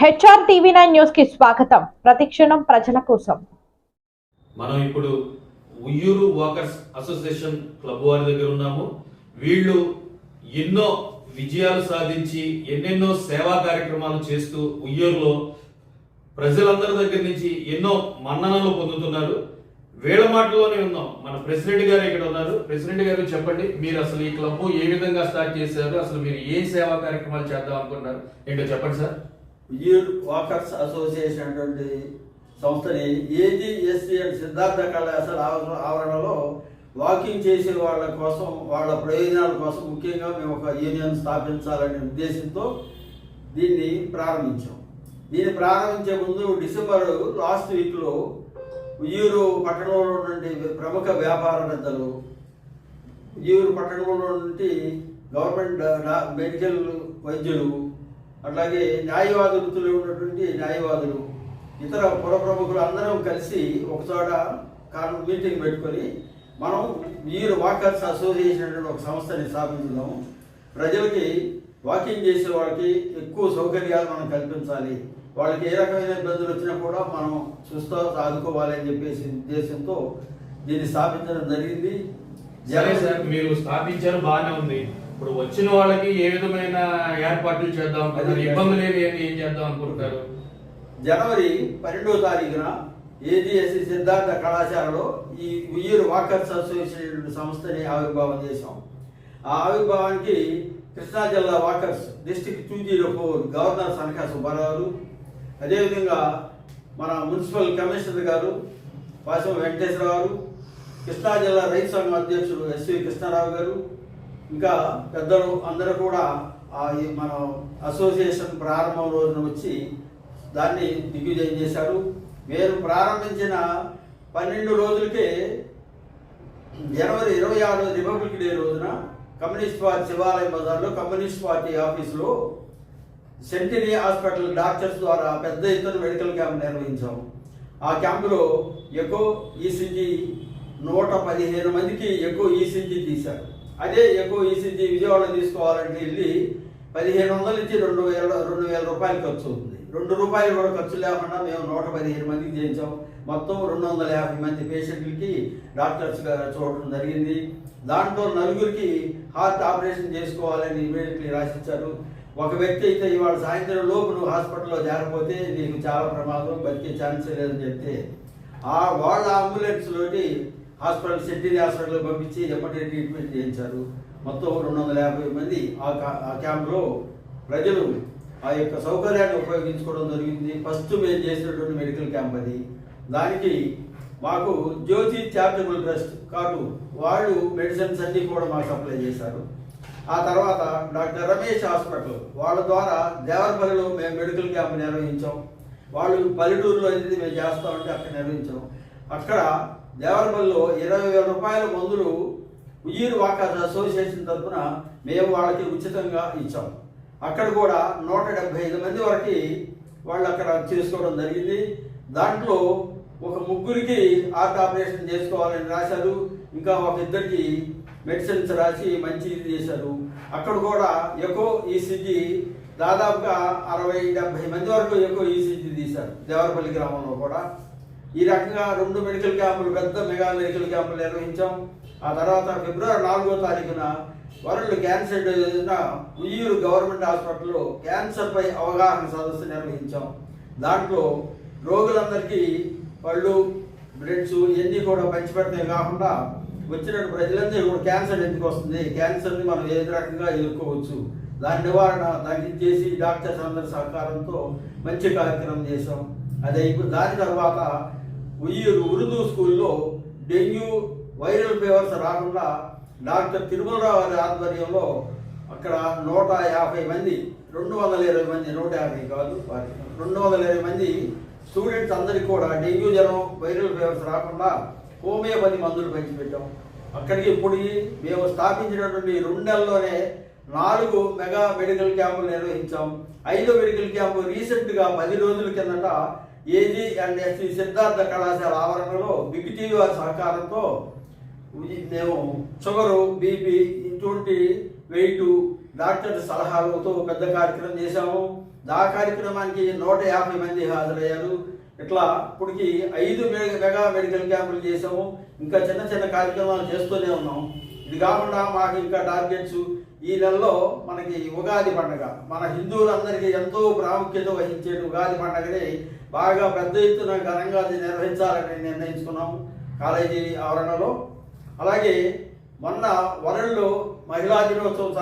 HR TV nine న్యూస్కి స్వాగతం. ప్రతిక్షణం ప్రజల కోసం. మనం ఇప్పుడు ఉయ్యూరు వాకర్స్ అసోసియేషన్ క్లబ్ వారి దగ్గర ఉన్నాము. వీళ్ళు ఎన్నో విజయాలు సాధించి ఎన్నెన్నో సేవా కార్యక్రమాలు చేస్తూ ఉయ్యూరులో ప్రజలందరి దగ్గర నుంచి ఎన్నో మన్ననలు పొందుతున్నారు. వీళ్ళ మాటలోనే ఉన్నాం. మన ప్రెసిడెంట్ గారు ఇక్కడ ఉన్నారు. ప్రెసిడెంట్ గారు చెప్పండి మీరు అసలు ఈ క్లబ్ ఏ విధంగా స్టార్ట్ చేశారు? అసలు మీరు ఏ సేవా కార్యక్రమాలు చేద్దాం అనుకుంటున్నారు? ఏంటో చెప్పండి సార్. యూత్ వాకర్స్ అసోసియేషన్ అటువంటి సంస్థని ఏజీ ఎస్సీ సిద్ధార్థ కళాశాల ఆవరణ- ఆవరణలో వాకింగ్ చేసే వాళ్ళ కోసం వాళ్ళ ప్రయోజనాల కోసం ముఖ్యంగా మేము ఒక యూనియన్ స్థాపించాలనే ఉద్దేశంతో దీన్ని ప్రారంభించాం. దీన్ని ప్రారంభించే ముందు డిసెంబర్ లాస్ట్ వీక్లో ఉయ్యూరు పట్టణంలో నుండి ప్రముఖ వ్యాపార పెద్దలు ఉయ్యూరు పట్టణంలో నుండి గవర్నమెంట్ మెడికల్ వైద్యులు అట్లాగే న్యాయవాద వృత్తిలో ఉన్నటువంటి న్యాయవాదులు ఇతర పుర ప్రముఖులు అందరం కలిసి ఒకచోట కాను మీటింగ్ పెట్టుకొని మనం మీరు వాకర్స్ అసోసియేషన్ అనే ఒక సంస్థని స్థాపించుదాము. ప్రజలకి వాకింగ్ చేసే వాళ్ళకి ఎక్కువ సౌకర్యాలు మనం కల్పించాలి. వాళ్ళకి ఏ రకమైన ఇబ్బందులు వచ్చినా కూడా మనం చూస్తూ ఆదుకోవాలి అని చెప్పేసి ఉద్దేశంతో దీన్ని స్థాపించడం జరిగింది. సరే సార్ మీరు స్థాపించారు బాగానే ఉంది. ఇప్పుడు వచ్చిన వాళ్ళకి ఏ విధమైన ఏర్పాట్లు చేద్దాం అనుకుంటారు? ఏమి ఏమి ఏం చేద్దాం అనుకుంటారు? జనవరి పన్నెండవ తారీఖున ఏజిఎస్సి సిద్ధార్థ కళాశాలలో ఈ ఉయ్యూరు వాకర్స్ అసోసియేషన్ సంస్థని ఆవిర్భావం చేశాం. ఆ ఆవిర్భావానికి కృష్ణా జిల్లా walkers district two zero four governor Sanaka Subbarao అదేవిధంగా మన మున్సిపల్ కమిషనర్ గారు పాశం వెంకటేశ్వరరావు గారు కృష్ణా జిల్లా రైతు సంఘం అధ్యక్షుడు ఎస్వి కృష్ణారావు గారు ఇంకా పెద్దలు అందరూ కూడా ఆ ఈ మన అసోసియేషన్ ప్రారంభం రోజున వచ్చి దాన్ని దిగ్విజయం చేశారు. మేము ప్రారంభించిన పన్నెండు రోజులకే జనవరి ఇరవై ఆరు రిపబ్లిక్ డే రోజున కమ్యూనిస్ట్ పార్టీ శివాలయం బజార్లో కమ్యూనిస్ట్ పార్టీ ఆఫీసులో సెంటరీ హాస్పిటల్ డాక్టర్స్ ద్వారా పెద్ద ఎత్తున మెడికల్ క్యాంప్ నిర్వహించాం. ఆ క్యాంపులో ఎకో ఈసీజీ నూట పదిహేను మందికి ఎక్కువ ఈసీజీ తీశారు. అదే ఎక్కువ ఈసీజీ విజయవాడ తీసుకోవాలంటే వెళ్ళి పదిహేను వందల నుంచి రెండు వేల రెండు వేల రూపాయలు ఖర్చు అవుతుంది. రెండు రూపాయలు కూడా ఖర్చు లేకుండా మేము నూట పదిహేను మందికి చేయించాం. మొత్తం రెండు వందల యాభై మంది పేషెంట్లకి డాక్టర్స్ చూడటం జరిగింది. దాంట్లో నలుగురికి హార్ట్ ఆపరేషన్ చేసుకోవాలని ఇమీడియట్లీ రాసిచ్చారు. ఒక వ్యక్తి అయితే ఇవాళ సాయంత్రం లోపు నువ్వు హాస్పిటల్లో చేరకపోతే నీకు చాలా ప్రమాదం బతికే ఛాన్స్ లేదని చెప్తే ఆ వాళ్ళ అంబులెన్స్లోటి హాస్పిటల్ సెంటినీ హాస్పిటల్కి పంపించి ఎమ్మటే ట్రీట్మెంట్ చేయించారు. మొత్తం రెండు వందల యాభై మంది ఆ ఆ క్యాంప్లో ప్రజలు ఆ యొక్క సౌకర్యాన్ని ఉపయోగించుకోవడం జరిగింది. ఫస్ట్ మేము చేసినటువంటి మెడికల్ క్యాంప్ అది. దానికి మాకు జ్యోతి చారిటబుల్ ట్రస్ట్ కాటు వాళ్ళు మెడిసిన్స్ అన్ని కూడా మాకు సప్లై చేశారు. ఆ తర్వాత డాక్టర్ రమేష్ హాస్పిటల్ వాళ్ళ ద్వారా దేవరపల్లిలో మేము మెడికల్ క్యాంప్ నిర్వహించాం. వాళ్ళు పల్లెటూరులో అనేది మేము చేస్తామంటే అక్కడ నిర్వహించాం. అక్కడ దేవరపల్లిలో ఇరవై వేల రూపాయల మందులు ఉయ్యూరు వాకర్స్ అసోసియేషన్ తరఫున మేము వాళ్ళకి ఉచితంగా ఇచ్చాం. అక్కడ కూడా నూట డెబ్బై ఐదు మంది వరకు వాళ్ళు అక్కడ చేసుకోవడం జరిగింది. దాంట్లో ఒక ముగ్గురికి హార్ట్ ఆపరేషన్ చేసుకోవాలని రాశారు. ఇంకా ఒక ఇద్దరికి మెడిసిన్స్ రాసి మంచి ఇది చేశారు. అక్కడ కూడా ఎకో ఈసీజీ దాదాపుగా అరవై డెబ్బై మంది వరకు ఎకో ఈసీజీ తీశారు. దేవరపల్లి గ్రామంలో కూడా. ఈ రకంగా రెండు మెడికల్ క్యాంపులు పెద్ద మెగా మెడికల్ క్యాంపులు నిర్వహించాం. ఆ తర్వాత ఫిబ్రవరి నాలుగో తారీఖున world cancer day Uyyuru government హాస్పిటల్లో క్యాన్సర్పై అవగాహన సదస్సు నిర్వహించాం. దాంట్లో రోగులందరికీ పళ్ళు బ్రెడ్స్ ఇవన్నీ కూడా పంచిపెడతాయి కాకుండా వచ్చిన ప్రజలందరూ కూడా క్యాన్సర్ ఎందుకు వస్తుంది? క్యాన్సర్ని మనం ఏ రకంగా ఎదుర్కోవచ్చు? దాని నివారణ తగ్గించేసి డాక్టర్స్ అందరి సహకారంతో మంచి కార్యక్రమం చేశాం. అది అయిపోయి దాని తర్వాత ఉయ్యూరు ఉర్దూ స్కూల్లో డెంగ్యూ వైరల్ ఫీవర్స్ రాకుండా డాక్టర్ తిరుమలరావు గారి ఆధ్వర్యంలో అక్కడ నూట యాభై మంది రెండు వందల ఇరవై మంది నూట యాభై కాదు రెండు వందల ఇరవై మంది స్టూడెంట్స్ అందరికీ కూడా డెంగ్యూ జ్వరం వైరల్ ఫీవర్స్ రాకుండా హోమియోపతి మందులు పంచిపెట్టాం అక్కడికి ఇప్పుడు మేము స్థాపించినటువంటి రెండు నెలల్లోనే నాలుగు మెగా మెడికల్ క్యాంపులు నిర్వహించాం. ఐదో మెడికల్ క్యాంపు రీసెంట్గా పది రోజుల కిందట ఏజీ అండ్ శ్రీ సిద్ధార్థ కళాశాల ఆవరణలో బిగ్ టీవీ వారి సహకారంతో మేము షుగరు బీపీ ఇటువంటి వెయిట్ డాక్టర్ సలహాలతో పెద్ద కార్యక్రమం చేశాము. ఆ కార్యక్రమానికి నూట యాభై మంది హాజరయ్యారు. ఇట్లా ఇప్పటికి ఐదు మెగా మెడికల్ క్యాంపులు చేసాము ఇంకా చిన్న చిన్న కార్యక్రమాలు చేస్తూనే ఉన్నాం. ఇది కాకుండా మాకు ఇంకా టార్గెట్స్ ఈ నెలలో మనకి ఉగాది పండగ. మన హిందువులందరికీ ఎంతో ప్రాముఖ్యత వహించే ఉగాది పండుగని బాగా పెద్ద ఎత్తున ఘనంగా నిర్వహించాలని నిర్ణయించుకున్నాము కాలేజీ ఆవరణలో. అలాగే మొన్న వరల్డ్ మహిళా దినోత్సవం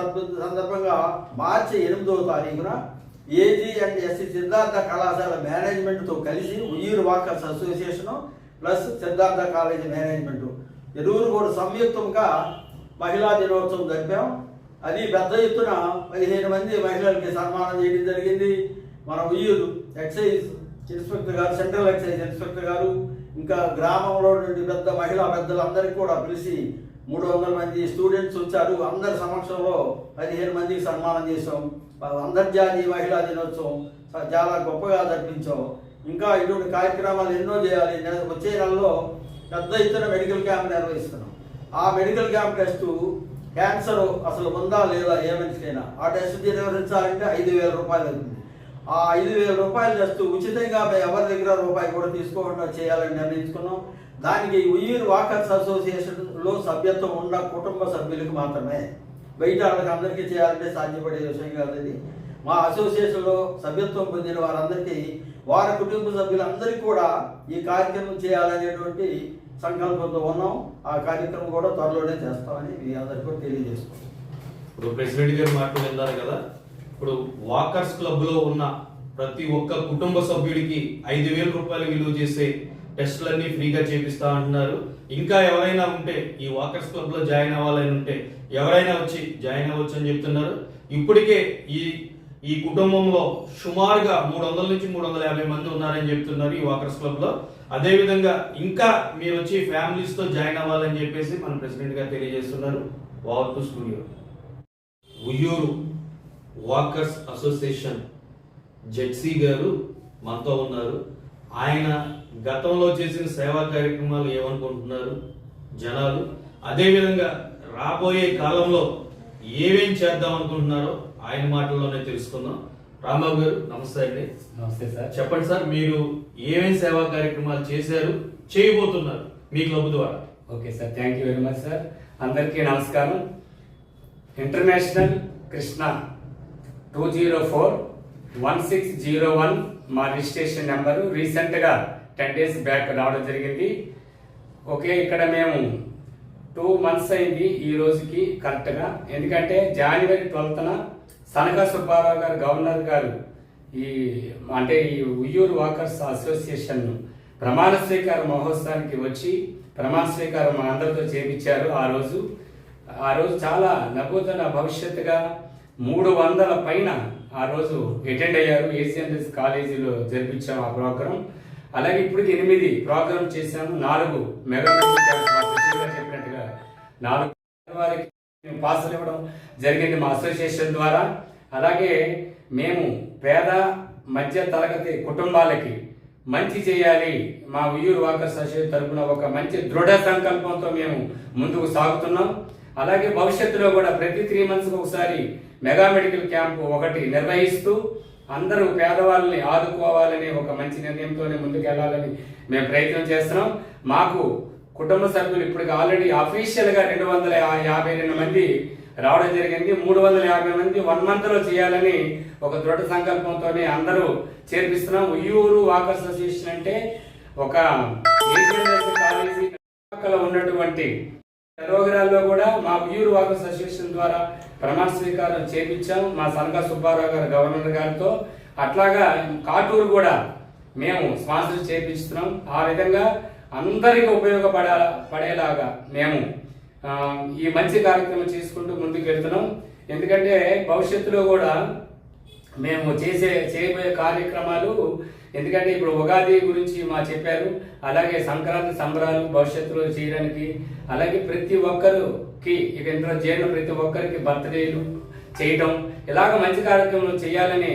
సందర్భంగా మార్చి ఎనిమిదవ తారీఖున ఏజీ అండ్ ఎస్సి సిద్ధార్థ కళాశాల మేనేజ్మెంట్తో కలిసి Uyyuru walkers association plus Siddhartha college management. ఎరువురు కూడా సంయుక్తంగా మహిళా దినోత్సవం జరిపాం. అది పెద్ద ఎత్తున పదిహేను మంది మహిళలకి సన్మానం చేయడం జరిగింది. మన ఉయ్యూరు ఎక్సైజ్ ఇన్స్పెక్టర్ గారు సెంట్రల్ ఎక్సైజ్ ఇన్స్పెక్టర్ గారు ఇంకా గ్రామంలో నుండి పెద్ద మహిళా పెద్దలందరికీ కూడా పిలిచి మూడు వందల మంది స్టూడెంట్స్ వచ్చారు. అందరి సమక్షంలో పదిహేను మందికి సన్మానం చేసాం అంతర్జాతీయ మహిళా దినోత్సవం చాలా గొప్పగా జరిపించాం. ఇంకా ఇటువంటి కార్యక్రమాలు ఎన్నో చేయాలి. నెల- వచ్చే నెలలో పెద్ద ఎత్తున మెడికల్ క్యాంప్ నిర్వహిస్తున్నాం. ఆ మెడికల్ క్యాంప్ టెస్ట్ క్యాన్సర్ అసలు ఉందా లేదా ఏ మనిషికైనా? ఆ టెస్ట్ నిర్వహించాలంటే ఐదు వేల రూపాయలు అవుతుంది. ఆ ఐదు వేల రూపాయలు టెస్ట్ ఉచితంగా మేము ఎవరి దగ్గర రూపాయి కూడా తీసుకోకుండా చేయాలని నిర్ణయించుకున్నాం. దానికి ఉయ్యూరు వాకర్స్ అసోసియేషన్లో సభ్యత్వం ఉన్న కుటుంబ సభ్యులకు మాత్రమే. బయట వాళ్ళకి అందరికీ చేయాలంటే సాధ్యపడే విషయం కాదు ఇది. మా అసోసియేషన్లో సభ్యత్వం పొందిన వారందరికీ వారి కుటుంబ సభ్యులందరికీ కూడా ఈ కార్యక్రమం చేయాలనేటువంటి సంకల్పంతో ఉన్నాం. ఆ కార్యక్రమం కూడా త్వరలోనే చేస్తామని మీ అందరికీ కూడా తెలియజేస్తున్నాం. ఇప్పుడు ప్రెసిడెంట్ గారు మాట్లాడారు కదా. ఇప్పుడు వాకర్స్ క్లబ్లో ఉన్న ప్రతి ఒక్క కుటుంబ సభ్యుడికి ఐదు వేల రూపాయలు విలువ చేసే టెస్టులన్నీ ఫ్రీగా చేపిస్తా అంటున్నారు. ఇంకా ఎవరైనా ఉంటే ఈ వాకర్స్ క్లబ్లో జాయిన్ అవ్వాలని ఉంటే ఎవరైనా వచ్చి జాయిన్ అవ్వచ్చు అని చెప్తున్నారు. ఇప్పటికే ఈ ఈ కుటుంబంలో సుమారుగా మూడు వందల నుంచి మూడు వందల యాభై మంది ఉన్నారని చెప్తున్నారు ఈ వాకర్స్ క్లబ్ అదేవిధంగా ఇంకా మీరు వచ్చి ఫ్యామిలీస్తో జాయిన్ అవ్వాలని చెప్పేసి మన ప్రెసిడెంట్ గారు తెలియజేస్తున్నారు wow studio. Uyyuru walkers association ZC గారు మనతో ఉన్నారు. ఆయన గతంలో చేసిన సేవా కార్యక్రమాలు ఏమనుకుంటున్నారు జనాలు? అదేవిధంగా రాబోయే కాలంలో ఏమేం చేద్దాం అనుకుంటున్నారో ఆయన మాటల్లోనే తెలుసుకుందాం. రాంబాబు గారు నమస్తే అండి. నమస్తే సార్. చెప్పండి సార్ మీరు ఏమేం సేవా కార్యక్రమాలు చేశారు చేయబోతున్నారు మీ క్లబ్ ద్వారా? Okay sir thank you very much sir. అందరికీ నమస్కారం. International Krishna two zero four one six zero one మా రిజిస్ట్రేషన్ నెంబరు. రీసెంట్గా టెన్ డేస్ బ్యాక్ రావడం జరిగింది. ఓకే ఇక్కడ మేము టూ మంత్స్ అయింది ఈ రోజుకి కరెక్ట్గా ఎందుకంటే జనవరి ట్వెల్త్న సనక సుబ్బారావు గారు గవర్నర్ గారు ఈ అంటే ఈ ఉయ్యూరు వాకర్స్ అసోసియేషన్ ప్రమాణ స్వీకార మహోత్సవానికి వచ్చి ప్రమాణ స్వీకారం అందరితో చేపించారు ఆ రోజు. ఆ రోజు చాలా నభూతన భవిష్యత్తుగా మూడు వందల పైన ఆ రోజు అటెండ్ అయ్యారు. ఏసీఎంఎస్ కాలేజీలో జరిపించాం ఆ ప్రోగ్రాం. అలాగే ఇప్పటికి ఎనిమిది ప్రోగ్రామ్ చేశాము. నాలుగు మెగా చెప్పినట్టుగా నాలుగు వారికి పాసులు ఇవ్వడం జరిగింది మా అసోసియేషన్ ద్వారా. అలాగే మేము పేద మధ్య తరగతి కుటుంబాలకి మంచి చేయాలి. మా ఉయ్యూరు వాకర్స్ అసోసియేషన్ తరపున ఒక మంచి దృఢ సంకల్పంతో మేము ముందుకు సాగుతున్నాం. అలాగే భవిష్యత్తులో కూడా ప్రతి త్రీ మంత్స్కి ఒకసారి మెగా మెడికల్ క్యాంపు ఒకటి నిర్వహిస్తూ అందరూ పేదవాళ్ళని ఆదుకోవాలని ఒక మంచి నిర్ణయంతోనే ముందుకెళ్ళాలని మేము ప్రయత్నం చేస్తున్నాం. మాకు కుటుంబ సభ్యులు ఇప్పటికి ఆల్రెడీ అఫీషియల్గా రెండు వందల యాభై రెండు మంది రావడం జరిగింది. మూడు వందల యాభై మంది వన్ మంత్లో చేయాలని ఒక దృఢ సంకల్పంతోనే అందరూ చేర్పిస్తున్నాం. ఉయ్యూరు వాక్ అసోసియేషన్ అంటే ఒక కాలేజీ ఉన్నటువంటి రోగిరాల్లో కూడా మా ఉయ్యూరు వాకర్స్ అసోసియేషన్ ద్వారా ప్రమాణ స్వీకారం చేపించాం. మా సంఘ సుబ్బారావు గారు గవర్నర్ గారితో. అట్లాగా కాటూరు కూడా మేము స్పాన్సర్ చేపించుతున్నాం. ఆ విధంగా అందరికీ ఉపయోగపడే పడేలాగా మేము ఈ మంచి కార్యక్రమం చేసుకుంటూ ముందుకు వెళ్తున్నాం ఎందుకంటే భవిష్యత్తులో కూడా మేము చేసే చేయబోయే కార్యక్రమాలు ఎందుకంటే ఇప్పుడు ఉగాది గురించి మా చెప్పారు. అలాగే సంక్రాంతి సంబరాలు భవిష్యత్తులో చేయడానికి అలాగే ప్రతి ఒక్కరికి ఇక ఇంట్లో చేరిన ప్రతి ఒక్కరికి బర్త్డేలు చేయటం ఇలాగ మంచి కార్యక్రమాలు చేయాలని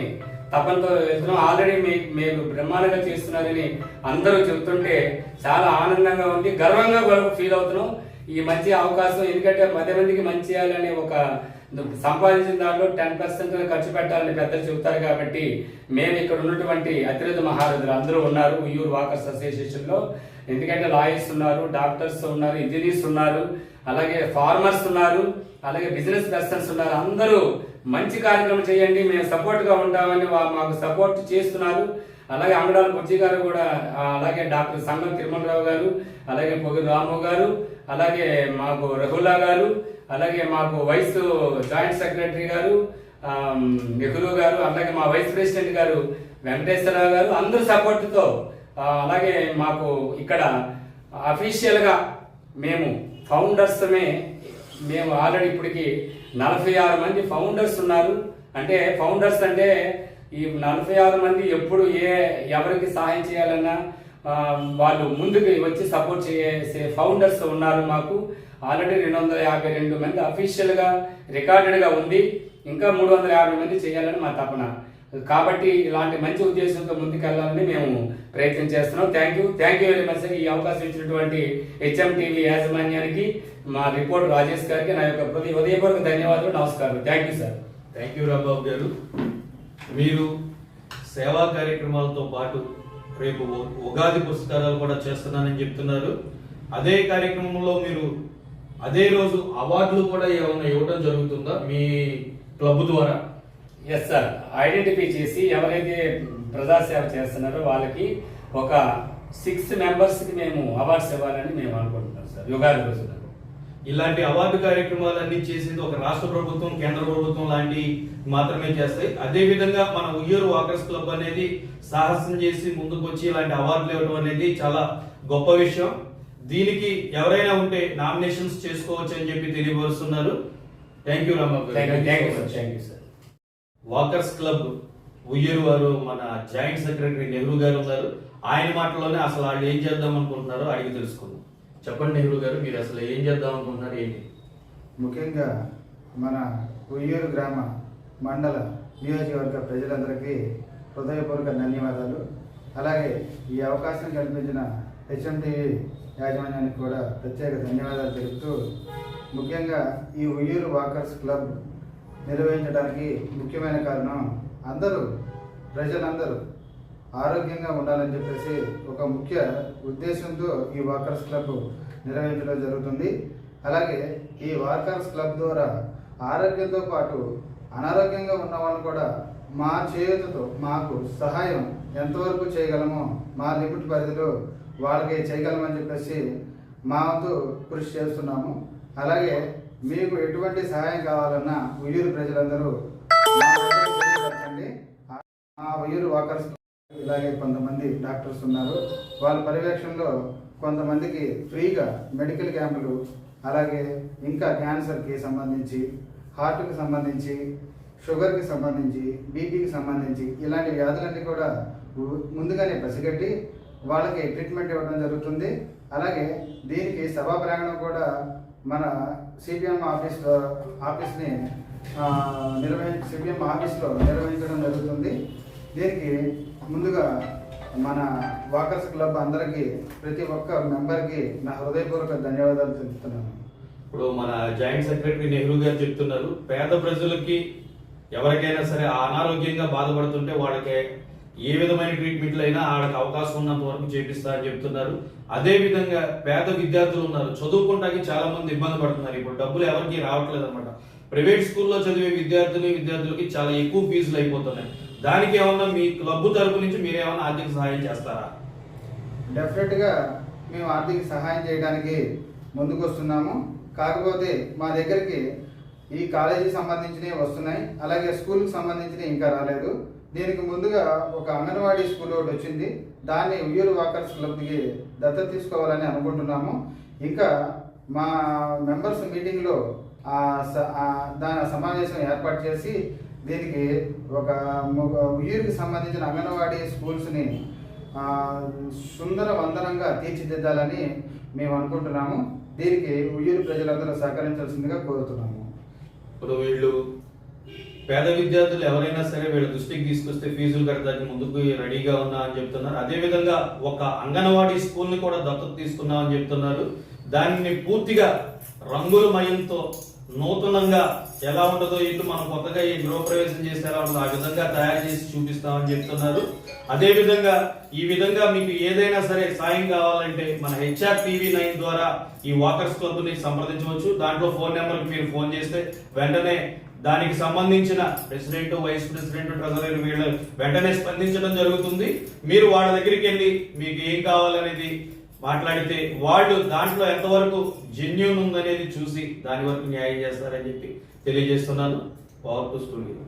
తపంతో వెళ్తున్నాం. ఆల్రెడీ మీ మీరు బ్రహ్మాండంగా చేస్తున్నారని అందరూ చెబుతుంటే చాలా ఆనందంగా ఉంది గర్వంగా కూడా ఫీల్ అవుతున్నాం. ఈ మంచి అవకాశం ఎందుకంటే పది మందికి మంచి చేయాలనే ఒక సంపాదించిన దాంట్లో టెన్ పర్సెంట్ ఖర్చు పెట్టాలని పెద్దలు చెబుతారు కాబట్టి మేము ఇక్కడ ఉన్నటువంటి అతిరథ మహారథులు అందరూ ఉన్నారు ఉయ్యూరు వాకర్స్ అసోసియేషన్లో ఎందుకంటే లాయర్స్ ఉన్నారు డాక్టర్స్ ఉన్నారు ఇంజనీర్స్ ఉన్నారు అలాగే ఫార్మర్స్ ఉన్నారు. అలాగే బిజినెస్ పర్సన్స్ ఉన్నారు. అందరూ మంచి కార్యక్రమం చేయండి మేము సపోర్ట్గా ఉంటామని మాకు సపోర్ట్ చేస్తున్నారు. అలాగే అంగడాల బుజ్జి గారు కూడా అలాగే డాక్టర్ సంగం తిరుమలరావు గారు అలాగే పొగి రాము గారు అలాగే మాకు రఘులా గారు అలాగే మాకు వైస్ జాయింట్ సెక్రటరీ గారు నెహ్రూ గారు అలాగే మా వైస్ ప్రెసిడెంట్ గారు వెంకటేశ్వరరావు గారు అందరు సపోర్ట్తో అలాగే మాకు ఇక్కడ అఫీషియల్గా మేము ఫౌండర్స్మే మేము ఆల్రెడీ ఇప్పటికి నలభై ఆరు మంది ఫౌండర్స్ ఉన్నారు. అంటే ఫౌండర్స్ అంటే ఈ నలభై ఆరు మంది ఎప్పుడు ఏ ఎవరికి సహాయం చేయాలన్నా వాళ్ళు ముందుకు వచ్చి సపోర్ట్ చేసే ఫౌండర్స్ ఉన్నారు మాకు. ఆల్రెడీ రెండు వందల యాభై రెండు మంది అఫీషియల్గా రికార్డెడ్గా ఉంది. ఇంకా మూడు వందల యాభై మంది చేయాలని మా తపన కాబట్టి ఇలాంటి మంచి ఉద్దేశంతో ముందుకెళ్ళాలని మేము ప్రయత్నం చేస్తున్నాం. Thank you thank you very much ఈ అవకాశం ఇచ్చినటువంటి హెచ్ఎం టీవీ యాజమాన్యానికి మా రిపోర్ట్ రాజేష్ గారికి నా యొక్క ప్రతి ఉదయపూర్వక ధన్యవాదాలు నమస్కారం thank you sir thank you Rambabu గారు. మీరు సేవా కార్యక్రమాలతో పాటు రేపు ఉగాది పుస్తకాలు కూడా చేస్తున్నానని చెప్తున్నారు. అదే కార్యక్రమంలో మీరు అదే రోజు అవార్డులు కూడా ఏమైనా ఇవ్వడం జరుగుతుందా మీ క్లబ్ ద్వారా? ఎస్ సార్ ఐడెంటిఫై చేసి ఎవరైతే ప్రజాసేవ చేస్తున్నారో వాళ్ళకి ఒక సిక్స్ మెంబర్స్కి మేము అవార్డ్స్ ఇవ్వాలని మేము అనుకుంటున్నాం సార్ యుగాది రోజున. ఇలాంటి అవార్డు కార్యక్రమాలన్నీ చేసేది ఒక రాష్ట్ర ప్రభుత్వం కేంద్ర ప్రభుత్వం లాంటి మాత్రమే చేస్తాయి. అదే విధంగా మన ఉయ్యూరు వాకర్స్ క్లబ్ అనేది సాహసం చేసి ముందుకు వచ్చి ఇలాంటి అవార్డులు ఇవ్వడం అనేది చాలా గొప్ప విషయం. దీనికి ఎవరైనా ఉంటే నామినేషన్స్ చేసుకోవచ్చు అని చెప్పి తెలియపరుస్తున్నారు. Thank you Rambabu thank you sir thank you sir walkers club Uyyuru వారు మన జాయింట్ సెక్రటరీ నెహ్రూ గారు ఉన్నారు. ఆయన మాటలోనే అసలు వాళ్ళు ఏం చేద్దాం అనుకుంటున్నారో అడిగి తెలుసుకుందాం. చెప్పండి నెహ్రూ గారు మీరు అసలు ఏం చేద్దాం అనుకుంటున్నారు ఏంటి? ముఖ్యంగా మన ఉయ్యూరు గ్రామ మండల నియోజకవర్గ ప్రజలందరికీ హృదయపూర్వక ధన్యవాదాలు. అలాగే ఈ అవకాశం కల్పించిన హెచ్ఎంటీవీ యాజమాన్యానికి కూడా ప్రత్యేక ధన్యవాదాలు తెలుపుతూ ముఖ్యంగా ఈ ఉయ్యూరు వాకర్స్ క్లబ్ నిర్వహించడానికి ముఖ్యమైన కారణం అందరూ ప్రజలందరూ ఆరోగ్యంగా ఉండాలని చెప్పేసి ఒక ముఖ్య ఉద్దేశంతో ఈ వాకర్స్ క్లబ్ నిర్వహించడం జరుగుతుంది. అలాగే ఈ వాకర్స్ క్లబ్ ద్వారా ఆరోగ్యంతో పాటు అనారోగ్యంగా ఉన్న వాళ్ళు కూడా మా చేతుతో మాకు సహాయం ఎంతవరకు చేయగలమో మా లిమిట్ పరిధిలో వాళ్ళకి చేయగలమని చెప్పేసి మా వంతు కృషి చేస్తున్నాము. అలాగే మీకు ఎటువంటి సహాయం కావాలన్నా ఉయ్యూరు ప్రజలందరూ మా మా ఉయ్యూరు వాకర్స్ ఇలాగే కొంతమంది డాక్టర్స్ ఉన్నారు. వాళ్ళ పర్యవేక్షణలో కొంతమందికి ఫ్రీగా మెడికల్ క్యాంపులు అలాగే ఇంకా క్యాన్సర్కి సంబంధించి హార్ట్కి సంబంధించి షుగర్కి సంబంధించి బీపీకి సంబంధించి ఇలాంటి వ్యాధులన్నీ కూడా ము- ముందుగానే పసిగట్టి వాళ్ళకి ట్రీట్మెంట్ ఇవ్వడం జరుగుతుంది. అలాగే దీనికి సభా ప్రాంగణం కూడా మన సిపిఎం ఆఫీస్ ఆఫీస్ని నిర్వహి నిర్వహించి సిపిఎం ఆఫీస్లో నిర్వహించడం జరుగుతుంది. దీనికి ముందుగా మన వాకర్స్ క్లబ్ అందరికీ ప్రతి ఒక్క మెంబర్కి నా హృదయపూర్వక ధన్యవాదాలు తెలుపుతున్నాను. ఇప్పుడు మన జాయింట్ సెక్రటరీ నెహ్రూ గారు చెప్తున్నారు పేద ప్రజలకి ఎవరికైనా సరే అనారోగ్యంగా బాధపడుతుంటే వాళ్ళకి ఏ విధమైన ట్రీట్మెంట్లు అయినా ఆడకు అవకాశం ఉన్నంత వరకు చేపిస్తా అని చెప్తున్నారు. అదే విధంగా పేద విద్యార్థులు ఉన్నారు. చదువుకుంటానికి చాలా మంది ఇబ్బంది పడుతున్నారు. ఇప్పుడు డబ్బులు ఎవరికి రావట్లేదు అనమాట ప్రైవేట్ స్కూల్లో చదివే విద్యార్థులు విద్యార్థులకి చాలా ఎక్కువ ఫీజులు అయిపోతున్నాయి. దానికి ఏమన్నా మీ క్లబ్ తరపు నుంచి మీరు ఏమైనా ఆర్థిక సహాయం చేస్తారా? డెఫినెట్గా మేము ఆర్థిక సహాయం చేయడానికి ముందుకు వస్తున్నాము కాకపోతే మా దగ్గరికి ఈ కాలేజీకి సంబంధించినవి వస్తున్నాయి. అలాగే స్కూల్కి సంబంధించినవి ఇంకా రాలేదు. దీనికి ముందుగా ఒక అంగన్వాడీ స్కూల్ ఒకటి వచ్చింది. దాన్ని ఉయ్యూరు వాకర్స్ క్లబ్కి దత్తత తీసుకోవాలని అనుకుంటున్నాము. ఇంకా మా మెంబర్స్ మీటింగ్లో స- దాని సమావేశం ఏర్పాటు చేసి దీనికి ఒక ఉయ్యూరుకి సంబంధించిన అంగన్వాడీ స్కూల్స్ని సుందర వందనంగా తీర్చిదిద్దాలని మేము అనుకుంటున్నాము. దీనికి ఉయ్యూరు ప్రజలందరూ సహకరించాల్సిందిగా కోరుతున్నాము. ఇప్పుడు వీళ్ళు పేద విద్యార్థులు ఎవరైనా సరే వీళ్ళ దృష్టికి తీసుకొస్తే ఫీజులు కట్టడానికి ముందుకు రెడీగా ఉన్నా అని చెప్తున్నారు. అదే విధంగా ఒక అంగన్వాడీ స్కూల్ని కూడా దత్తత తీసుకున్నాం అని చెప్తున్నారు. దానిని పూర్తిగా రంగులమయంతో నూతనంగా ఎలా ఉండదో ఇటు మనం కొత్తగా ఈ గృహప్రవేశం చేస్తే ఎలా ఉంటుందో ఆ విధంగా తయారు చేసి చూపిస్తామని చెప్తున్నారు. అదే విధంగా ఈ విధంగా మీకు ఏదైనా సరే సాయం కావాలంటే మన హెచ్ఆర్ టీవీ నైన్ ద్వారా ఈ వాకర్స్ క్లబ్ని సంప్రదించవచ్చు. దాంట్లో ఫోన్ నెంబర్కి మీరు ఫోన్ చేస్తే వెంటనే దానికి సంబంధించిన ప్రెసిడెంట్ వైస్ ప్రెసిడెంట్ ట్రెజరీ వీళ్ళు వెంటనే స్పందించడం జరుగుతుంది. మీరు వాళ్ళ దగ్గరికి వెళ్ళి మీకు ఏం కావాలనేది మాట్లాడితే వాళ్ళు దాంట్లో ఎంతవరకు జెన్యున్ ఉందనేది చూసి దాని వరకు న్యాయం చేస్తారని చెప్పి తెలియజేస్తున్నాను. Power to studio